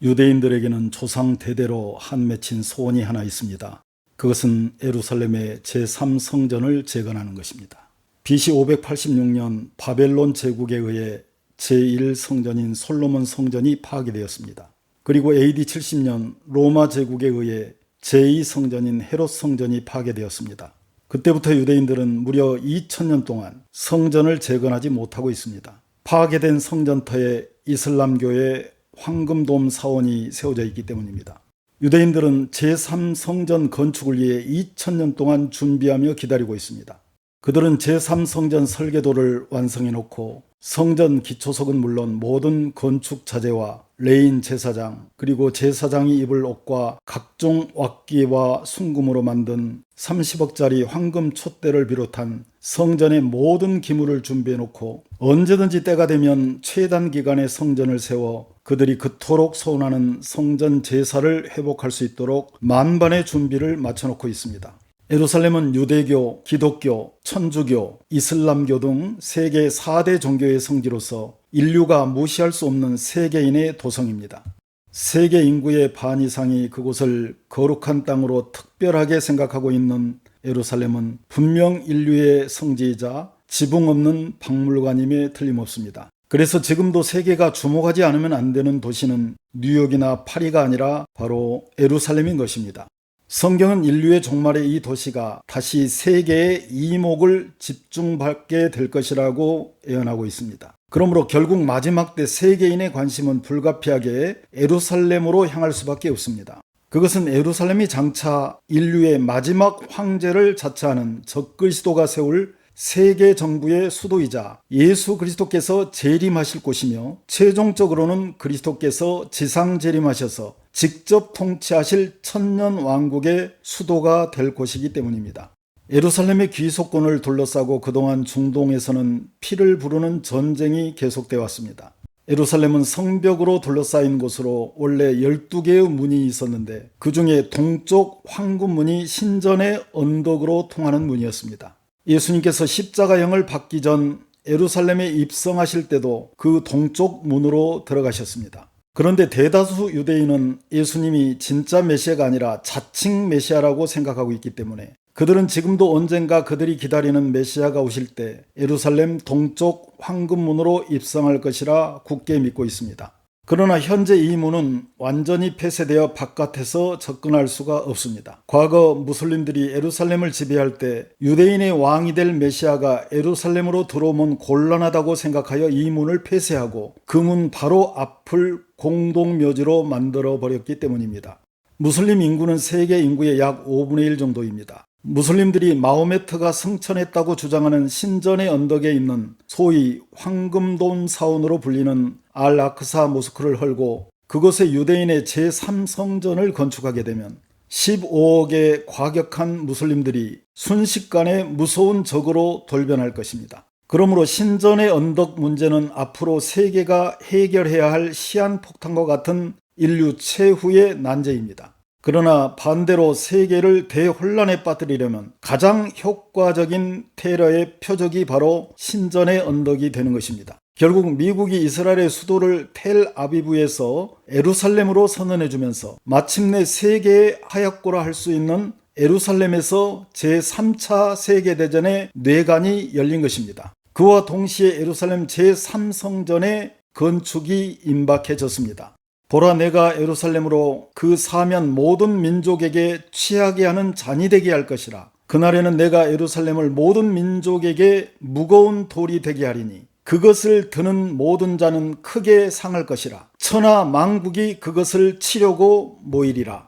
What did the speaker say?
유대인들에게는 조상 대대로 한 맺힌 소원이 하나 있습니다. 그것은 에루살렘의 제3성전을 재건하는 것입니다. BC 586년 바벨론 제국에 의해 제1성전인 솔로몬 성전이 파괴되었습니다. 그리고 AD 70년 로마 제국에 의해 제2성전인 헤롯 성전이 파괴되었습니다. 그때부터 유대인들은 무려 2000년 동안 성전을 재건하지 못하고 있습니다. 파괴된 성전터에 이슬람교의 황금돔 사원이 세워져 있기 때문입니다. 유대인들은 제3성전 건축을 위해 2000년 동안 준비하며 기다리고 있습니다. 그들은 제3성전 설계도를 완성해 놓고 성전 기초석은 물론 모든 건축 자재와 레인 제사장 그리고 제사장이 입을 옷과 각종 왁기와 순금으로 만든 30억짜리 황금 촛대를 비롯한 성전의 모든 기물을 준비해 놓고 언제든지 때가 되면 최단 기간의 성전을 세워 그들이 그토록 소원하는 성전 제사를 회복할 수 있도록 만반의 준비를 마쳐 놓고 있습니다. 예루살렘은 유대교, 기독교, 천주교, 이슬람교 등 세계 4대 종교의 성지로서 인류가 무시할 수 없는 세계인의 도성입니다. 세계 인구의 반 이상이 그곳을 거룩한 땅으로 특별하게 생각하고 있는 예루살렘은 분명 인류의 성지이자 지붕 없는 박물관임에 틀림없습니다. 그래서 지금도 세계가 주목하지 않으면 안 되는 도시는 뉴욕이나 파리가 아니라 바로 예루살렘인 것입니다. 성경은 인류의 종말에 이 도시가 다시 세계의 이목을 집중받게 될 것이라고 예언하고 있습니다. 그러므로 결국 마지막 때 세계인의 관심은 불가피하게 에루살렘으로 향할 수밖에 없습니다. 그것은 에루살렘이 장차 인류의 마지막 황제를 자처하는 적그리스도가 세울 세계 정부의 수도이자 예수 그리스도께서 재림하실 곳이며 최종적으로는 그리스도께서 지상 재림하셔서 직접 통치하실 천년 왕국의 수도가 될 곳이기 때문입니다. 예루살렘의 귀속권을 둘러싸고 그동안 중동에서는 피를 부르는 전쟁이 계속되어 왔습니다. 예루살렘은 성벽으로 둘러싸인 곳으로 원래 12개의 문이 있었는데 그 중에 동쪽 황금문이 신전의 언덕으로 통하는 문이었습니다. 예수님께서 십자가형을 받기 전 예루살렘에 입성하실 때도 그 동쪽 문으로 들어가셨습니다. 그런데 대다수 유대인은 예수님이 진짜 메시아가 아니라 자칭 메시아라고 생각하고 있기 때문에 그들은 지금도 언젠가 그들이 기다리는 메시아가 오실 때 예루살렘 동쪽 황금문으로 입성할 것이라 굳게 믿고 있습니다. 그러나 현재 이 문은 완전히 폐쇄되어 바깥에서 접근할 수가 없습니다. 과거 무슬림들이 예루살렘을 지배할 때 유대인의 왕이 될 메시아가 예루살렘으로 들어오면 곤란하다고 생각하여 이 문을 폐쇄하고 그 문 바로 앞을 공동묘지로 만들어 버렸기 때문입니다. 무슬림 인구는 세계 인구의 약 5분의 1 정도입니다. 무슬림들이 마호메트가 승천했다고 주장하는 신전의 언덕에 있는 소위 황금돈 사원으로 불리는 알 아크사 모스크를 헐고 그곳에 유대인의 제3성전을 건축하게 되면 15억의 과격한 무슬림들이 순식간에 무서운 적으로 돌변할 것입니다. 그러므로 신전의 언덕 문제는 앞으로 세계가 해결해야 할 시한폭탄과 같은 인류 최후의 난제입니다. 그러나 반대로 세계를 대혼란에 빠뜨리려면 가장 효과적인 테러의 표적이 바로 신전의 언덕이 되는 것입니다. 결국 미국이 이스라엘의 수도를 텔 아비브에서 에루살렘으로 선언해주면서 마침내 세계의 하약고라 할 수 있는 에루살렘에서 제3차 세계대전의 뇌관이 열린 것입니다. 그와 동시에 에루살렘 제3성전의 건축이 임박해졌습니다. 보라 내가 예루살렘으로 그 사면 모든 민족에게 취하게 하는 잔이 되게 할 것이라. 그날에는 내가 예루살렘을 모든 민족에게 무거운 돌이 되게 하리니 그것을 드는 모든 자는 크게 상할 것이라. 천하 망국이 그것을 치려고 모이리라.